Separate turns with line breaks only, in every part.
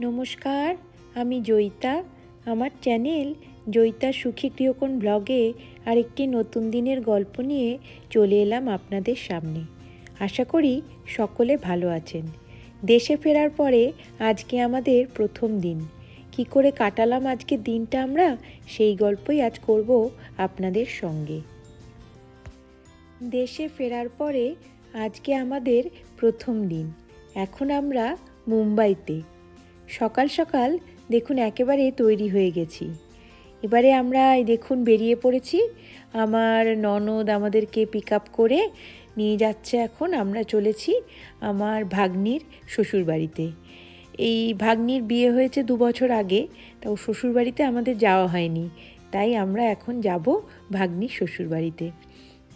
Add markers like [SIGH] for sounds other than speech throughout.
নমস্কার, আমি জয়িতা। আমার চ্যানেল জয়িতা সুখী গৃহকোণ ব্লগে আরেকটি নতুন দিনের গল্প নিয়ে চলে এলাম আপনাদের সামনে। আশা করি সকলে ভালো আছেন। দেশে ফেরার পরে আজকে আমাদের প্রথম দিন। কি করে কাটালাম আজকে দিনটা আমরা, সেই গল্পই আজ করব আপনাদের সঙ্গে। দেশে ফেরার পরে আজকে আমাদের প্রথম দিন। এখন আমরা মুম্বাইতে। সকাল সকাল দেখুন একেবারে তৈরি হয়ে গেছি। এবারে আমরা দেখুন বেরিয়ে পড়েছি। আমার ননদ আমাদেরকে পিক আপ করে নিয়ে যাচ্ছে এখন। আমরা চলেছি আমার ভাগ্নির শ্বশুরবাড়িতে। এই ভাগ্নির বিয়ে হয়েছে দু বছর আগে, তা ও শ্বশুরবাড়িতে আমাদের যাওয়া হয়নি। তাই আমরা এখন যাব ভাগ্নির শ্বশুরবাড়িতে।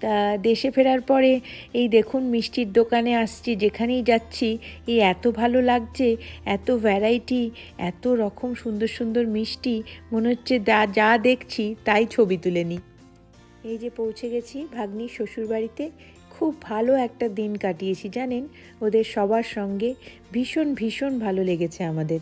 তা দেশে ফেরার পরে এই দেখুন মিষ্টির দোকানে আসছি যেখানেই যাচ্ছি এই এত ভালো লাগছে এত ভ্যারাইটি এত রকম সুন্দর সুন্দর মিষ্টি মনে হচ্ছে যা যা দেখছি তাই ছবি তুলে নিই। এই যে পৌঁছে গেছি ভাগ্নির শ্বশুরবাড়িতে খুব ভালো একটা দিন কাটিয়েছি জানেন? ওদের সবার সঙ্গে ভীষণ ভীষণ ভালো লেগেছে আমাদের।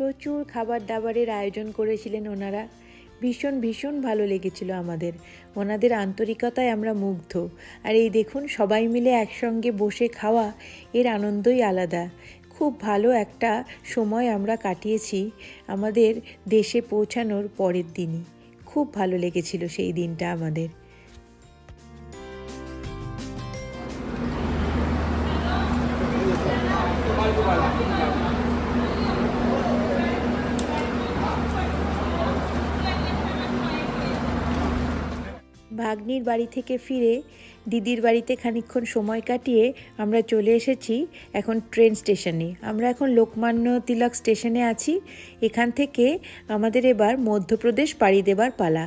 প্রচুর খাবার দাবারের আয়োজন করেছিলেন ওনারা। ভীষণ ভীষণ ভালো লেগেছিল আমাদের। ওনাদের আন্তরিকতায় আমরা মুগ্ধ। আর এই দেখুন, সবাই মিলে একসঙ্গে বসে খাওয়া, এর আনন্দই আলাদা। খুব ভালো একটা সময় আমরা কাটিয়েছি আমাদের দেশে পৌঁছানোর পরের দিনই। খুব ভালো লেগেছিল সেই দিনটা আমাদের। ভাগ্নির বাড়ি থেকে ফিরে দিদির বাড়িতে খানিকক্ষণ সময় কাটিয়ে আমরা চলে এসেছি এখন ট্রেন স্টেশনে। আমরা এখন লোকমান্য তিলক স্টেশনে আছি। এখান থেকে আমাদের এবার মধ্যপ্রদেশ পাড়ি দেবার পালা।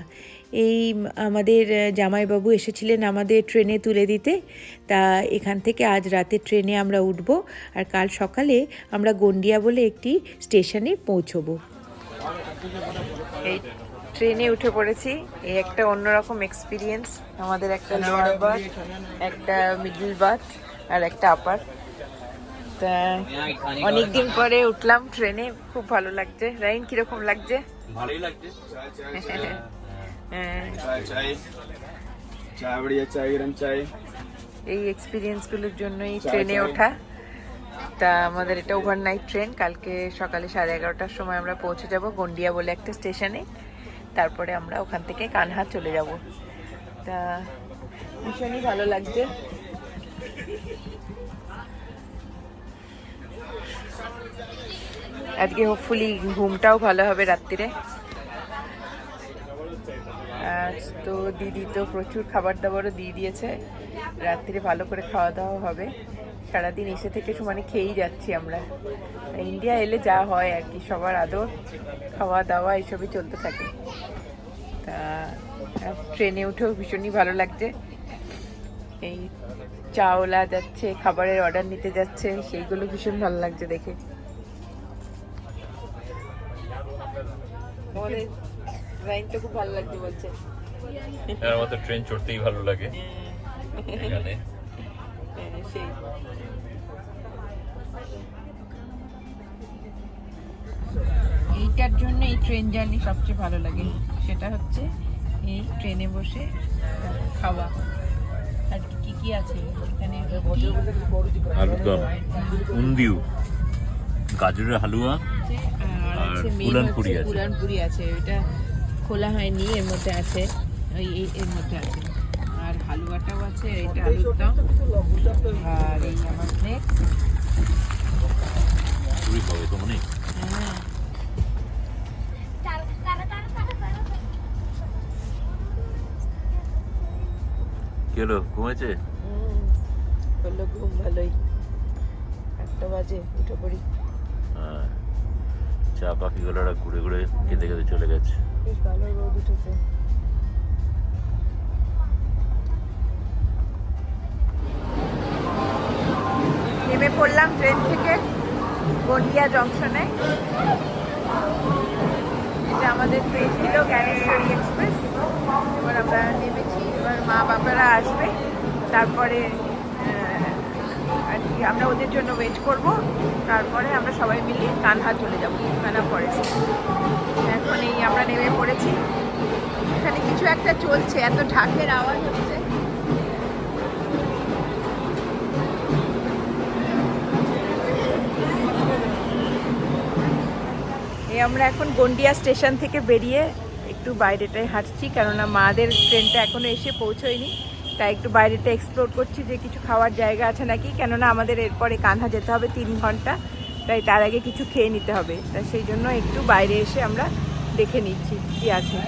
এই আমাদের জামাইবাবু এসেছিলেন আমাদের ট্রেনে তুলে দিতে। তা এখান থেকে আজ রাতে ট্রেনে আমরা উঠব আর কাল সকালে আমরা গন্ডিয়া বলে একটি স্টেশনে পৌঁছবো। ট্রেনে উঠে পড়েছি। এই একটা অন্যরকম এক্সপিরিয়েন্স আমাদের একটা লোয়ার বার্থ একটা মিডল বার্থ আর একটা আপার তা অনেকদিন পরে উঠলাম ট্রেনে খুব ভালো লাগছে। রাইন কীরকম লাগছে?
ভালোই লাগছে। [LAUGHS]
হ্যাঁ। এই এক্সপিরিয়েন্সগুলোর জন্যই ট্রেনে ওঠা। তা আমাদের এটা ওভারনাইট ট্রেন কালকে সকালে সাড়ে এগারোটার সময় আমরা পৌঁছে যাব গন্ডিয়া বলে একটা স্টেশনে তারপরে আমরা ওখান থেকে কানহা চলে যাব। তা, ভীষণই ভালো লাগছে। আজকে হোপফুলি ঘুমটাও ভালো হবে রাত্রিরে। তো দিদি তো প্রচুর খাবার দাবারও দিয়ে দিয়েছে। রাত্রিরে ভালো করে খাওয়া দাওয়া হবে। সারাদিন এসে থেকে সমানে খেয়েই যাচ্ছি আমরা। ইন্ডিয়া এলে যা হয় আর কি সবার আদর খাওয়া দাওয়া এসবই চলতে থাকে। তা ট্রেনে উঠেও ভীষণই ভালো লাগছে। এই চাওলা যাচ্ছে খাবারের অর্ডার নিতে যাচ্ছে সেইগুলো ভীষণ ভালো লাগছে দেখে। আমাদের রাইন তো খুব ভালো লাগছে বলছে।
হ্যাঁ ট্রেন চড়তেই ভালো লাগে। এখানে।
সেই এইটার জন্য এই ট্রেন জার্নি সবচেয়ে ভালো লাগে। সেটা হচ্ছে এই ট্রেনে বসে খাওয়া। আর কি কি কি আছে? এখানে
উন্দিউ গাজরের হালুয়া
আছে, আর
পুরানপুরি আছে।
পুরানপুরি আছে। ওইটা খোলা হয়নি এর মধ্যে আছে। ওই এই- এর মধ্যে আছে। হালুয়াটাও আছে এটা আলুর দম আর এই আমার প্লেট
পুরি খাবে তো মনে?
হ্যাঁ
কি হলো ঘুমেছে
হলো ঘুম ভালোই। একটা বাজে উঠে পড়ি।
হ্যাঁ। চা পাখিগুলোরা ঘুরে ঘুরে খেতে খেতে চলে গেছে।
বেশ ভালো রোদ উঠেছে। পড়লাম ট্রেন থেকে গন্ডিয়া জংশনে। এটা আমাদের ট্রেন ছিল জ্ঞানেশ্বরী এক্সপ্রেস। এবার আমরা নেমেছি, এবার মা বাবারা আসবে। তারপরে আর কি, আমরা ওদের জন্য ওয়েট করব। তারপরে আমরা সবাই মিলে কানহা চলে যাব, কানহা ফরেস্ট এখন এই আমরা নেমে পড়েছি। এখানে কিছু একটা চলছে, এত ঢাকের আওয়াজ হচ্ছে। আমরা এখন গন্ডিয়া স্টেশন থেকে বেরিয়ে একটু বাইরেটায় হাঁটছি, কেননা মাদের ট্রেনটা এখনও এসে পৌঁছোয়নি। তাই একটু বাইরেটা এক্সপ্লোর করছি যে কিছু খাওয়ার জায়গা আছে নাকি, কেননা আমাদের এরপরে কানহা যেতে হবে তিন ঘণ্টা, তাই তার আগে কিছু খেয়ে নিতে হবে। তাই সেই জন্য একটু বাইরে এসে আমরা দেখে নিচ্ছি কি আছে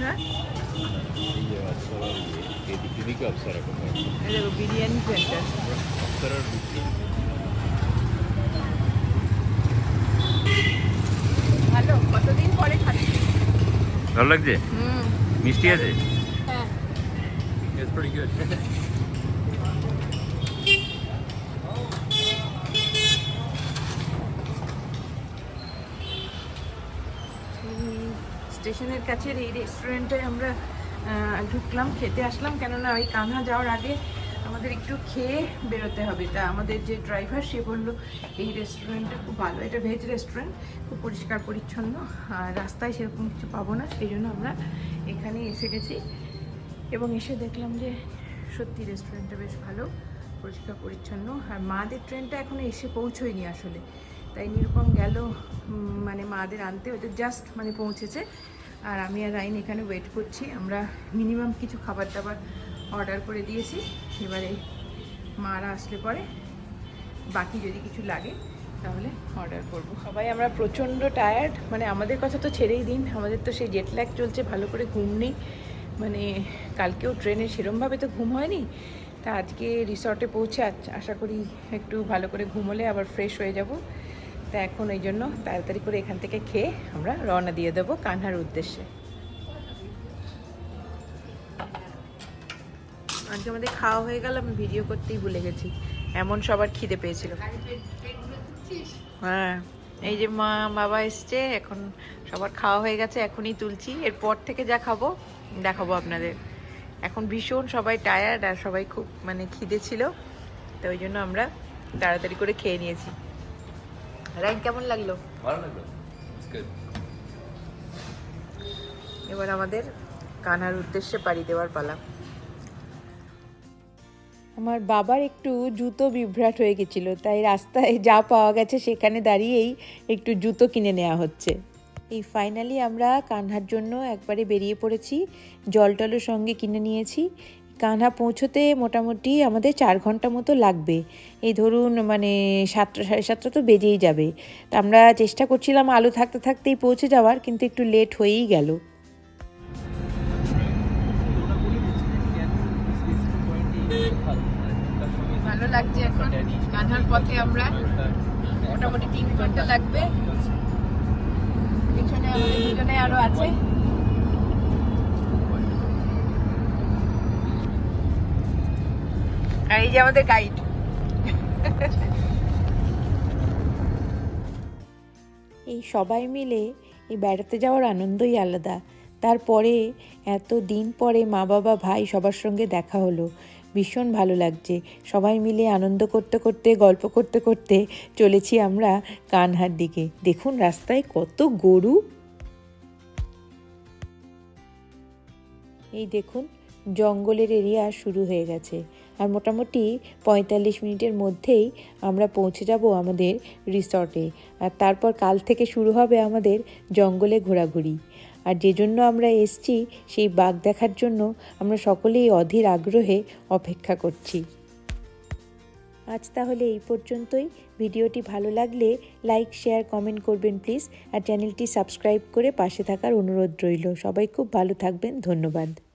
হ্যাঁ
এদিকে অপসারা কোথায়
দেখো বিরিয়ানি সেন্টার
অপসারার
ভালো কতদিন পরে খাচ্ছি
ভালো লাগছে?
হুম।
মিষ্টি আছে?
হ্যাঁ।
It's pretty good.
স্টেশনের কাছের এই রেস্টুরেন্টে আমরা ঢুকলাম, খেতে আসলাম। কেননা ওই কানহা যাওয়ার আগে আমাদের একটু খেয়ে বেরোতে হবে। তা আমাদের যে ড্রাইভার সে বলল, এই রেস্টুরেন্টটা খুব ভালো। এটা ভেজ রেস্টুরেন্ট খুব পরিষ্কার, পরিচ্ছন্ন। আর রাস্তায় সেরকম কিছু পাবো না। সেই জন্য আমরা এখানে এসে গেছি এবং এসে দেখলাম যে সত্যি রেস্টুরেন্টটা বেশ ভালো, পরিষ্কার, পরিচ্ছন্ন। আর মাদের ট্রেনটা এখনও এসে পৌঁছোয়নি আসলে। তাই নিরুপম গেল মানে মাদের আনতে। ওদের জাস্ট মানে পৌঁছেছে। আর আমি আর রাইন এখানে ওয়েট করছি। আমরা মিনিমাম কিছু খাবার দাবার অর্ডার করে দিয়েছি। এবারে মারা আসলে পরে বাকি যদি কিছু লাগে, তাহলে অর্ডার করব। সবাই, আমরা প্রচণ্ড টায়ার্ড মানে আমাদের কথা তো ছেড়েই দিন। আমাদের তো সেই জেট ল্যাগ চলছে, ভালো করে ঘুম নেই। মানে কালকেও ট্রেনে সেরমভাবে তো ঘুম হয়নি। তা আজকে রিসর্টে পৌঁছে আশা করি একটু ভালো করে ঘুমোলে আবার ফ্রেশ হয়ে যাব। তা এখন ওই জন্য তাড়াতাড়ি করে এখান থেকে খেয়ে আমরা রওনা দিয়ে দেবো কানহার উদ্দেশ্যে। আজকে আমাদের খাওয়া হয়ে গেল, আমি ভিডিও করতেই ভুলে গেছি। এমন সবার খিদে পেয়েছিল। হ্যাঁ এই যে মা, বাবা এসছে, এখন সবার খাওয়া হয়ে গেছে, এখনই তুলছি। এরপর থেকে যা খাব, দেখাবো আপনাদের। এখন ভীষণ সবাই টায়ার্ড আর সবাই খুব মানে খিদে ছিল, তো ওই জন্য আমরা তাড়াতাড়ি করে খেয়ে নিয়েছি। রাইন কেমন লাগল?
ভালো লাগল।
এবার আমাদের কানার উদ্দেশ্যে পাড়ি দেওয়ার পালা। আমার বাবার একটু জুতো বিভ্রাট হয়ে গেছিল তাই রাস্তায় যা পাওয়া গেছে সেখানে দাঁড়িয়েই একটু জুতো কিনে নেওয়া হচ্ছে। এই ফাইনালি আমরা কানহার জন্য একবারে বেরিয়ে পড়েছি জল টলের সঙ্গে কিনে নিয়েছি। কানহা পৌঁছোতে মোটামুটি আমাদের চার ঘণ্টা মতো লাগবে। এই ধরুন মানে সাতটা, সাড়ে সাতটা তো বেজেই যাবে। তা আমরা চেষ্টা করছিলাম আলো থাকতে থাকতেই পৌঁছে যাওয়ার, কিন্তু একটু লেট হয়েই গেল। ভালো লাগছে এখন। কানহার পথে আমরা মোটামুটি তিন ঘণ্টা লাগবে। পিছনে আমাদের দুজনে আরও আছে। আর এই যে আমাদের গাইড এই সবাই মিলে এই বেড়াতে যাওয়ার আনন্দই আলাদা। তারপরে এত দিন পরে মা, বাবা, ভাই সবার সঙ্গে দেখা হলো। ভীষণ ভালো লাগছে। সবাই মিলে আনন্দ করতে করতে, গল্প করতে করতে চলেছি আমরা কানহার দিকে। দেখুন রাস্তায় কত গরু। এই দেখুন, জঙ্গলের এরিয়া শুরু হয়ে গেছে। আর মোটামুটি পঁয়তাল্লিশ মিনিটের মধ্যেই আমরা পৌঁছে যাব আমাদের রিসর্টে। আর তারপর কাল থেকে শুরু হবে আমাদের জঙ্গলে ঘোরাঘুরি। আর যে জন্য আমরা এসছি, সেই বাঘ দেখার জন্য আমরা সকলেই অধীর আগ্রহে অপেক্ষা করছি। আজ তাহলে এই পর্যন্তই। ভিডিওটি ভালো লাগলে লাইক, শেয়ার, কমেন্ট করবেন প্লিজ। আর চ্যানেলটি সাবস্ক্রাইব করে পাশে থাকার অনুরোধ রইল। সবাই খুব ভালো থাকবেন। ধন্যবাদ।